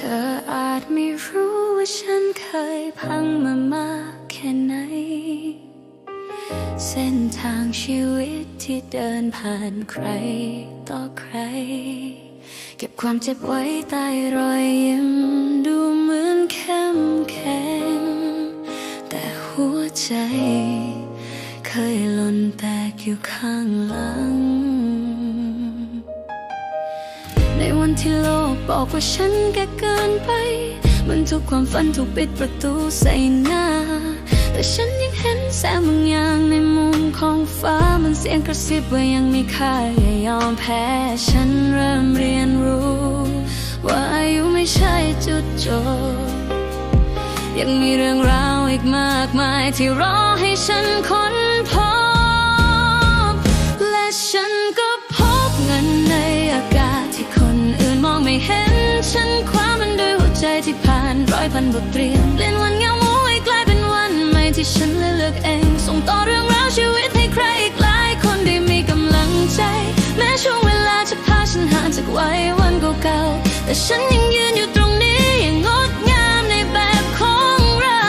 ธออาจไม่รู้ว่าฉันเคยพังมามากแค่ไหน เส้นทางชีวิตที่เดินผ่านใครต่อใคร เก็บความเจ็บไว้ใต้รอยยิ้มดูเหมือนเข้มแข็ง แต่หัวใจ เคยหล่นแตกอยู่ข้างหลัง ในวันที่โลก บอกว่าฉันแก่เกินไป มันทุกความฝันถูกปิดประตูใส่หน้า แต่ฉันยังเห็นแสงบางอย่างในมุมของฟ้ามันเสียงกระซิบว่ายังมีค่าอย่ายอมแพ้ ฉันเริ่มเรียนรู้ ว่าอายุไม่ใช่จุดจบยังมีเรื่องราวอีกมากมายที่รอให้ฉันค้นพบ ที่ผ่านร้อยพันบทเรียนเปลี่ยนวันเงาโมให้กลายเป็นวันใหม่ที่ฉันเลือกเอง ส่งต่อเรื่องราวชีวิตให้ใครอีกหลายคนได้มีกำลังใจ แม้ช่วงเวลาจะพาฉันห่างจากวัยวันเก่าๆแต่ฉันยังยืนอยู่ตรงนี้ย่างงดงามในแบบของเรา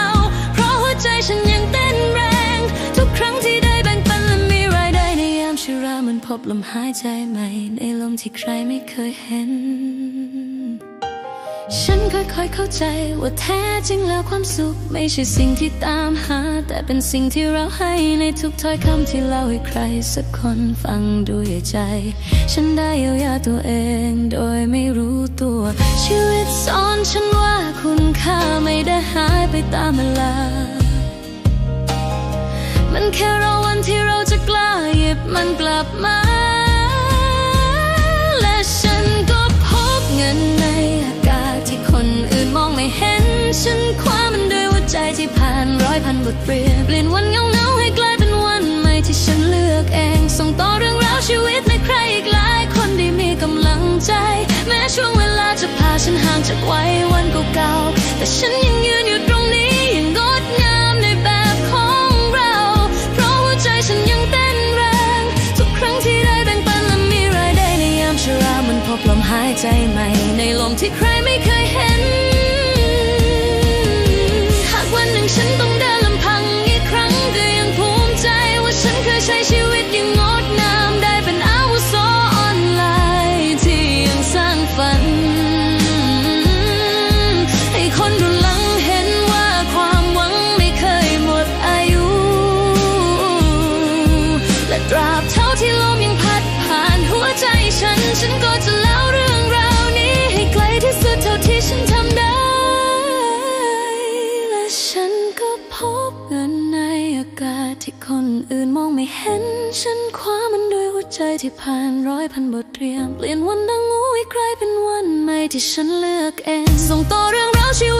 เพราะหัวใจฉันยังเต้นแรง ทุกครั้งที่ได้แบ่งปันและมีรายได้ในยามชรามันพบลมหายใจใหม่ในลมที่ใครไม่เคยเห็น ฉันค่อยๆเข้าใจว่าแท้จริงแล้วความสุข ไม่ใช่สิ่งที่ตามหา แต่เป็นสิ่งที่เราให้ในทุกถ้อยคำที่เล่าให้ใคร สักคนฟังด้วยใจ ฉันได้เยียวยาตัวเองโดยไม่รู้ตัว ชีวิตสอนฉันว่าคุณค่าไม่ได้หายไปตามเวลา มันแค่รอวันที่เราจะกล้าหยิบมันกลับมา ฉันคว้ามันด้วยหัวใจที่ผ่านร้อยพันบทเรียนเปลี่ยนวันเงาเงาให้กลายเป็นวันใหม่ที่ฉันเลือกเอง ส่งต่อเรื่องราวชีวิตในใครอีกหลายคนได้มีกำลังใจ แม้ช่วงเวลาจะพาฉันห่างจากไว้วันเก่าๆแต่ฉันยัง บเท่าที่ลมยังพัดผ่านหัวใจฉัน ฉันก็จะเล่าเรื่องราวนี้ให้ไกลที่สุดเท่าที่ฉันทำได้ และฉันก็พบเงินในอากาศที่คนอื่นมองไม่เห็น ฉันคว้ามันด้วยหัวใจที่ผ่านร้อยพันบทเรียน เปลี่ยนวันดังงูให้กลายเป็นวันใหม่ที่ฉันเลือกเอง ส่งต่อเรื่องราวชี